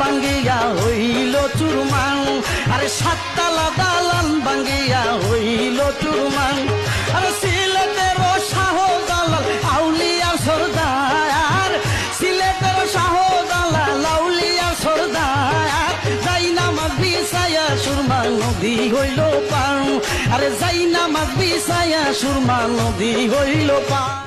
ভাঙ্গিয়া হইল চুরমান আরে সাততলা দালান ভাঙ্গিয়া হইল চুরমান আরে সিলেটের শাহ দালাল, আউলিয়া সরদার। সিলেটের শাহ দালাল, আউলিয়া সরদার। যাই সুরমা, নদী হইল পান আরে যাই নামাজ বিছায়া সুরমা, নদী হইল পান